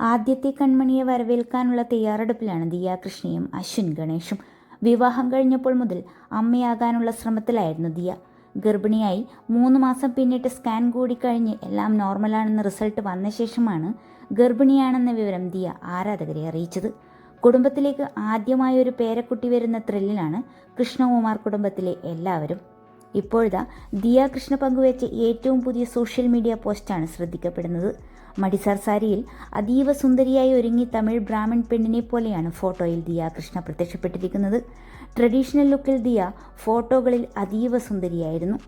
ആദ്യത്തെ കൺമണിയെ വരവേൽക്കാനുള്ള തയ്യാറെടുപ്പിലാണ് ദിയ കൃഷ്ണയും അശ്വിൻ ഗണേഷും. വിവാഹം കഴിഞ്ഞപ്പോൾ മുതൽ അമ്മയാകാനുള്ള ശ്രമത്തിലായിരുന്നു ദിയ. ഗർഭിണിയായി മൂന്ന് മാസം പിന്നിട്ട് സ്കാൻ കൂടി കഴിഞ്ഞ് എല്ലാം നോർമലാണെന്ന് റിസൾട്ട് വന്ന ശേഷമാണ് ഗർഭിണിയാണെന്ന വിവരം ദിയ ആരാധകരെ അറിയിച്ചത്. കുടുംബത്തിലേക്ക് ആദ്യമായി ഒരു പേരക്കുട്ടി വരുന്ന ത്രില്ലിലാണ് കൃഷ്ണകുമാർ കുടുംബത്തിലെ എല്ലാവരും. ഇപ്പോഴിതാ ദിയ കൃഷ്ണ പങ്കുവച്ച ഏറ്റവും പുതിയ സോഷ്യൽ മീഡിയ പോസ്റ്റാണ് ശ്രദ്ധിക്കപ്പെടുന്നത്. മടിസാർ സാരിയിൽ അതീവ സുന്ദരിയായി ഒരുങ്ങി തമിഴ് ബ്രാഹ്മൺ പെണ്ണിനെ പോലെയാണ് ഫോട്ടോയിൽ ദിയ കൃഷ്ണ പ്രത്യക്ഷപ്പെട്ടിരിക്കുന്നത്. ട്രഡീഷണൽ ലുക്കിൽ ദിയ ഫോട്ടോകളിൽ അതീവ സുന്ദരിയായിരുന്നു.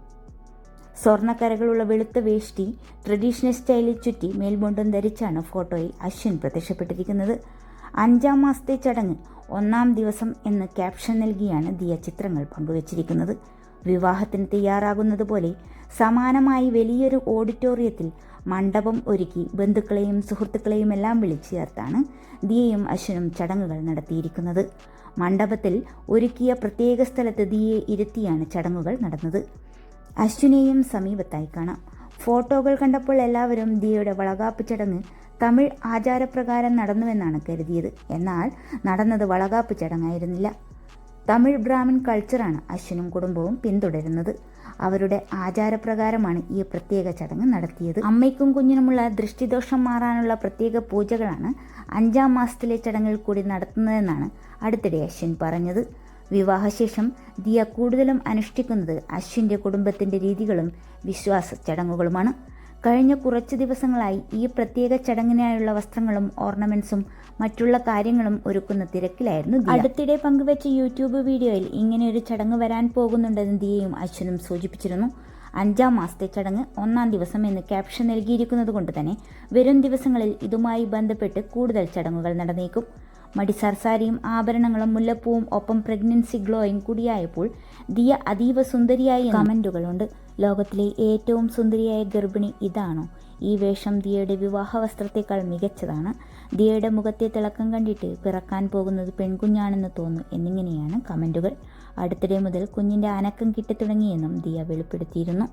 സ്വർണക്കരകളുള്ള വെളുത്ത വേഷ്ടി ട്രഡീഷണൽ സ്റ്റൈലിൽ ചുറ്റി മേൽമുണ്ടും ധരിച്ചാണ് ഫോട്ടോയിൽ അശ്വിൻ പ്രത്യക്ഷപ്പെട്ടിരിക്കുന്നത്. അഞ്ചാം മാസത്തെ ചടങ്ങ് ഒന്നാം ദിവസം എന്ന് ക്യാപ്ഷൻ നൽകിയാണ് ദിയ ചിത്രങ്ങൾ പങ്കുവച്ചിരിക്കുന്നത്. വിവാഹത്തിന് തയ്യാറാകുന്നത് പോലെ സമാനമായി വലിയൊരു ഓഡിറ്റോറിയത്തിൽ മണ്ഡപം ഒരുക്കി ബന്ധുക്കളെയും സുഹൃത്തുക്കളെയും എല്ലാം വിളിച്ചു ചേർത്താണ് ദിയയും അശ്വനും ചടങ്ങുകൾ നടത്തിയിരിക്കുന്നത്. മണ്ഡപത്തിൽ ഒരുക്കിയ പ്രത്യേക സ്ഥലത്ത് ദിയെ ഇരുത്തിയാണ് ചടങ്ങുകൾ നടന്നത്. അശ്വിനെയും സമീപത്തായി കാണാം. ഫോട്ടോകൾ കണ്ടപ്പോൾ എല്ലാവരും ദിയയുടെ വളകാപ്പ് ചടങ്ങ് തമിഴ് ആചാരപ്രകാരം നടന്നുവെന്നാണ് കരുതിയത്. എന്നാൽ നടന്നത് വളകാപ്പ് ചടങ്ങായിരുന്നില്ല. തമിഴ് ബ്രാഹ്മിൺ കൾച്ചറാണ് അശ്വിനും കുടുംബവും പിന്തുടരുന്നത്. അവരുടെ ആചാരപ്രകാരമാണ് ഈ പ്രത്യേക ചടങ്ങ് നടത്തിയത്. അമ്മയ്ക്കും കുഞ്ഞിനുമുള്ള ദൃഷ്ടിദോഷം മാറാനുള്ള പ്രത്യേക പൂജകളാണ് അഞ്ചാം മാസത്തിലെ ചടങ്ങിൽ കൂടി നടത്തുന്നതെന്നാണ് അടുത്തിടെ അശ്വിൻ പറഞ്ഞത്. വിവാഹശേഷം ദിയ കൂടുതലും അനുഷ്ഠിക്കുന്നത് അശ്വിന്റെ കുടുംബത്തിന്റെ രീതികളും വിശ്വാസ ചടങ്ങുകളുമാണ്. കഴിഞ്ഞ കുറച്ച് ദിവസങ്ങളായി ഈ പ്രത്യേക ചടങ്ങിനായുള്ള വസ്ത്രങ്ങളും ഓർണമെന്റ്സും മറ്റുള്ള കാര്യങ്ങളും ഒരുക്കുന്ന തിരക്കിലായിരുന്നു. അടുത്തിടെ പങ്കുവച്ച യൂട്യൂബ് വീഡിയോയിൽ ഇങ്ങനെ ഒരു ചടങ്ങ് വരാൻ പോകുന്നുണ്ടെന്ന് ദിയയും അശ്വനും സൂചിപ്പിച്ചിരുന്നു അഞ്ചാം മാസത്തെ ചടങ്ങ് ഒന്നാം ദിവസം എന്ന് ക്യാപ്ഷൻ നൽകിയിരിക്കുന്നത് കൊണ്ട് തന്നെ വരും ദിവസങ്ങളിൽ ഇതുമായി ബന്ധപ്പെട്ട് കൂടുതൽ ചടങ്ങുകൾ നടന്നേക്കും മടിസാർ സർസാരിയും ആഭരണങ്ങളും മുല്ലപ്പൂവും ഒപ്പം പ്രഗ്നൻസി ഗ്ലോയും കൂടിയായപ്പോൾ ദിയ അതീവ സുന്ദരിയായി കമന്റുകളുണ്ട്. ലോകത്തിലെ ഏറ്റവും സുന്ദരിയായ ഗർഭിണി ഇതാണോ? ഈ വേഷം ദിയയുടെ വിവാഹ വസ്ത്രത്തേക്കാൾ മികച്ചതാണ്. ദിയയുടെ മുഖത്തെ തിളക്കം കണ്ടിട്ട് പിറക്കാൻ പോകുന്നത് പെൺകുഞ്ഞാണെന്ന് തോന്നുന്നു എന്നിങ്ങനെയാണ് കമന്റുകൾ. അടുത്തിടെ മുതൽ കുഞ്ഞിന്റെ അനക്കം കിട്ടിത്തുടങ്ങിയെന്നും ദിയ വെളിപ്പെടുത്തിയിരുന്നു.